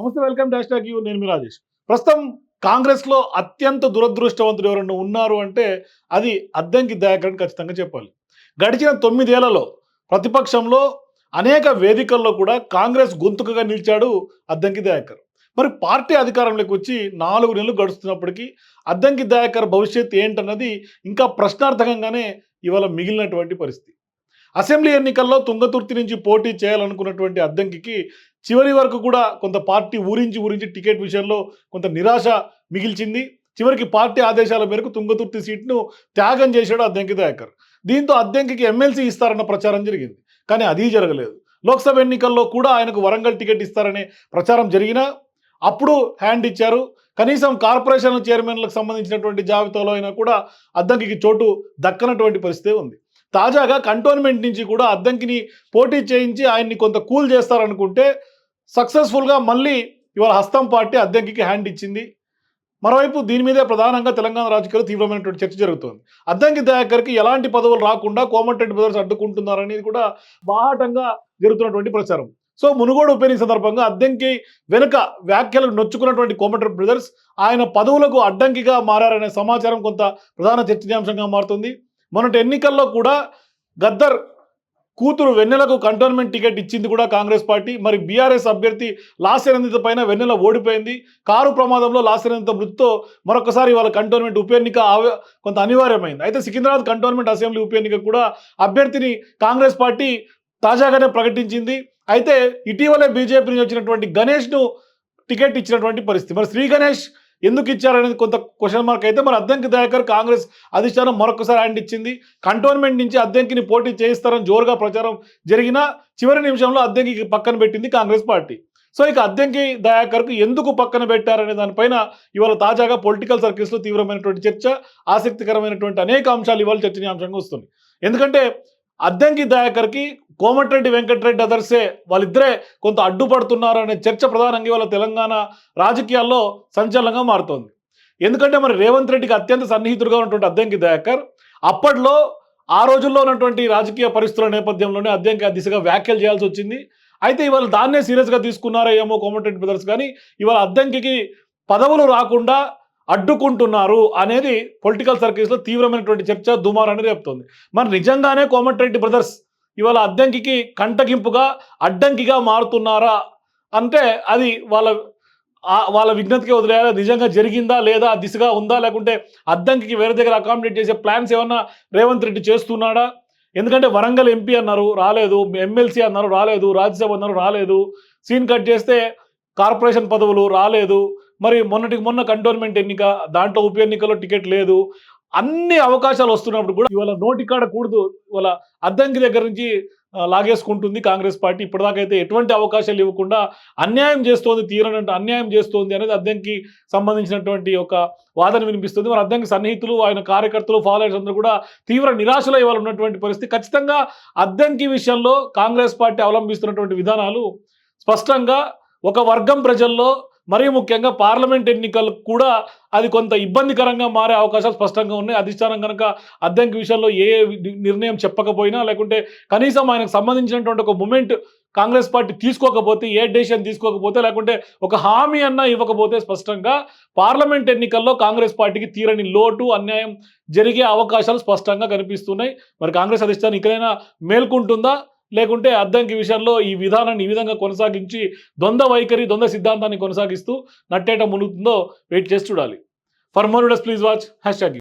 నమస్తే welcome dash talk you. నేను మీ రాజేష్. ప్రస్తుతం కాంగ్రెస్లో అత్యంత దురదృష్టవంతుడు ఎవరన్నా ఉన్నారు అంటే అది అద్దంకి దయాకరణ ఖచ్చితంగా చెప్పాలి. గడిచిన తొమ్మిదేళ్ళలో ప్రతిపక్షంలో అనేక వేదికల్లో కూడా కాంగ్రెస్ గొంతుకగా నిలిచాడు అద్దంకి దయాకర్. మరి పార్టీ అధికారంలోకి వచ్చి నాలుగు నెలలు గడుస్తున్నప్పటికీ అద్దంకి దయాకర్ భవిష్యత్ ఏంటన్నది ఇంకా ప్రశ్నార్థకంగానే ఇవాళ మిగిలినటువంటి పరిస్థితి. అసెంబ్లీ ఎన్నికల్లో తుంగతుర్తి నుంచి పోటీ చేయాలనుకున్నటువంటి అద్దంకికి చివరి వరకు కూడా కొంత పార్టీ ఊరించి ఊరించి టికెట్ విషయంలో కొంత నిరాశ మిగిల్చింది. చివరికి పార్టీ ఆదేశాల మేరకు తుంగతుర్తి సీట్ను త్యాగం చేశాడు అద్దంకి దయాకర్. దీంతో అద్దంకి ఎమ్మెల్సీ ఇస్తారన్న ప్రచారం జరిగింది. కానీ అది జరగలేదు. లోక్సభ ఎన్నికల్లో కూడా ఆయనకు వరంగల్ టికెట్ ఇస్తారనే ప్రచారం జరిగినా అప్పుడు హ్యాండ్ ఇచ్చారు. కనీసం కార్పొరేషన్ చైర్మన్లకు సంబంధించినటువంటి జాబితాలో అయినా కూడా అద్దంకికి చోటు దక్కనటువంటి పరిస్థితి ఉంది. తాజాగా కంటోన్మెంట్ నుంచి కూడా అద్దంకిని పోటీ చేయించి ఆయన్ని కొంత కూల్ చేస్తారనుకుంటే సక్సెస్ఫుల్గా మళ్ళీ ఇవాళ హస్తం పార్టీ అద్దంకికి హ్యాండ్ ఇచ్చింది. మరోవైపు దీని మీదే ప్రధానంగా తెలంగాణ రాజకీయాలు తీవ్రమైనటువంటి చర్చ జరుగుతోంది. అద్దంకి దయాకర్కి ఎలాంటి పదవులు రాకుండా కోమటిరెడ్డి బ్రదర్స్ అడ్డుకుంటున్నారనేది కూడా బాహాటంగా జరుగుతున్నటువంటి ప్రచారం. సో మునుగోడు ఉప సందర్భంగా అద్దంకి వెనుక వ్యాఖ్యలకు నొచ్చుకున్నటువంటి కోమటిరెడ్డి బ్రదర్స్ ఆయన పదవులకు అడ్డంకిగా మారారనే సమాచారం కొంత ప్రధాన చర్చనీయాంశంగా మారుతుంది. మొన్నటి ఎన్నికల్లో కూడా గద్దర్ కూతురు వెన్నెలకు కంటోన్మెంట్ టికెట్ ఇచ్చింది కూడా కాంగ్రెస్ పార్టీ. మరి బీఆర్ఎస్ అభ్యర్థి లాస్యనందిత పైన వెన్నెల ఓడిపోయింది. కారు ప్రమాదంలో లాస్యనందిత మృతితో మరొకసారి వాళ్ళ కంటోన్మెంట్ ఉప ఎన్నిక కొంత అనివార్యమైంది. అయితే సికింద్రాబాద్ కంటోన్మెంట్ అసెంబ్లీ ఉప ఎన్నిక కూడా అభ్యర్థిని కాంగ్రెస్ పార్టీ తాజాగానే ప్రకటించింది. అయితే ఇటీవలే బీజేపీ నుంచి వచ్చినటువంటి గణేష్ను టికెట్ ఇచ్చినటువంటి పరిస్థితి. మరి శ్రీ గణేష్ ఎందుకు ఇచ్చారనేది కొంత క్వశ్చన్ మార్క్ అయితే మరి అద్దంకి దయాకర్ కాంగ్రెస్ అధిష్టానం మరొకసారి హ్యాండ్ ఇచ్చింది. కంటోన్మెంట్ నుంచి అద్దంకిని పోటీ చేయిస్తారని జోరుగా ప్రచారం జరిగినా చివరి నిమిషంలో అద్దంకి పక్కన పెట్టింది కాంగ్రెస్ పార్టీ. సో ఇక అద్దంకి దయాకర్కు ఎందుకు పక్కన పెట్టారనే దానిపైన ఇవాళ తాజాగా పొలిటికల్ సర్కిల్స్లో తీవ్రమైనటువంటి చర్చ ఆసక్తికరమైనటువంటి అనేక అంశాలు ఇవాళ చర్చనీయాంశంగా వస్తుంది ఎందుకంటే అద్దంకి దయాకర్కి కోమటిరెడ్డి వెంకటరెడ్డి అదర్సే వాళ్ళిద్దరే కొంత అడ్డుపడుతున్నారు అనే చర్చ ప్రధానంగా ఇవాళ తెలంగాణ రాజకీయాల్లో సంచలనంగా మారుతోంది. ఎందుకంటే మరి రేవంత్ రెడ్డికి అత్యంత సన్నిహితుడుగా ఉన్నటువంటి అద్దంకి దయాకర్ అప్పట్లో ఆ రోజుల్లో ఉన్నటువంటి రాజకీయ పరిస్థితుల నేపథ్యంలోనే అద్దంకి ఆ దిశగా వ్యాఖ్యలు చేయాల్సి వచ్చింది. అయితే ఇవాళ దాన్నే సీరియస్గా తీసుకున్నారో ఏమో కోమటిరెడ్డి బ్రదర్స్ కానీ ఇవాళ అద్దంకి పదవులు రాకుండా అడ్డుకుంటున్నారు అనేది పొలిటికల్ సర్కిల్స్లో తీవ్రమైనటువంటి చర్చ దుమారని అనేది మరి నిజంగానే కోమటిరెడ్డి బ్రదర్స్ ఇవాళ అద్దంకి కంటగింపుగా అడ్డంకిగా మారుతున్నారా అంటే అది వాళ్ళ వాళ్ళ విజ్ఞతకి వదిలేయాలా. నిజంగా జరిగిందా లేదా దిశగా ఉందా లేకుంటే అద్దంకి వేరే దగ్గర అకామిడేట్ చేసే ప్లాన్స్ ఏమన్నా రేవంత్ రెడ్డి చేస్తున్నాడా? ఎందుకంటే వరంగల్ ఎంపీ అన్నారు రాలేదు. ఎమ్మెల్సీ అన్నారు రాలేదు. రాజ్యసభ అన్నారు రాలేదు. సీన్ కట్ చేస్తే కార్పొరేషన్ పదవులు రాలేదు. మరి మొన్నటికి మొన్న కంటోన్మెంట్ ఎన్నిక దాంట్లో ఉప ఎన్నికలో టికెట్ లేదు. అన్ని అవకాశాలు వస్తున్నప్పుడు కూడా ఇవాళ నోటికాడ కూడదు. ఇవాళ అద్దంకి దగ్గర నుంచి లాగేసుకుంటుంది కాంగ్రెస్ పార్టీ. ఇప్పటిదాకైతే ఎటువంటి అవకాశాలు ఇవ్వకుండా అన్యాయం చేస్తోంది తీరనంటే అన్యాయం చేస్తోంది అనేది అద్దంకి సంబంధించినటువంటి ఒక వాదన వినిపిస్తుంది. మరి అద్దంకి సన్నిహితులు ఆయన కార్యకర్తలు ఫాలోయర్స్ అందరూ కూడా తీవ్ర నిరాశలో ఇవాళ ఉన్నటువంటి పరిస్థితి. ఖచ్చితంగా అద్దంకి విషయంలో కాంగ్రెస్ పార్టీ అవలంబిస్తున్నటువంటి విధానాలు స్పష్టంగా ఒక వర్గం ప్రజల్లో మరీ ముఖ్యంగా పార్లమెంట్ ఎన్నికలు కూడా అది కొంత ఇబ్బందికరంగా మారే అవకాశాలు స్పష్టంగా ఉన్నాయి. అధిష్టానం కనుక అద్దెంకి విషయంలో ఏ నిర్ణయం చెప్పకపోయినా లేకుంటే కనీసం ఆయనకు సంబంధించినటువంటి ఒక మూమెంట్ కాంగ్రెస్ పార్టీ తీసుకోకపోతే ఏ డెసిషన్ తీసుకోకపోతే లేకుంటే ఒక హామీ అన్నా ఇవ్వకపోతే స్పష్టంగా పార్లమెంట్ ఎన్నికల్లో కాంగ్రెస్ పార్టీకి తీరని లోటు అన్యాయం జరిగే అవకాశాలు స్పష్టంగా కనిపిస్తున్నాయి. మరి కాంగ్రెస్ అధిష్టానం ఇకనైనా మేల్కొంటుందా? లేకుంటే అద్దంకి విషయంలో ఈ విధానాన్ని ఈ విధంగా కొనసాగించి ద్వంద్వ వైఖరి ద్వంద్వ సిద్ధాంతాన్ని కొనసాగిస్తూ నట్టేట మునుగుతుందో వెయిట్ చేసి చూడాలి. For more please watch hashtag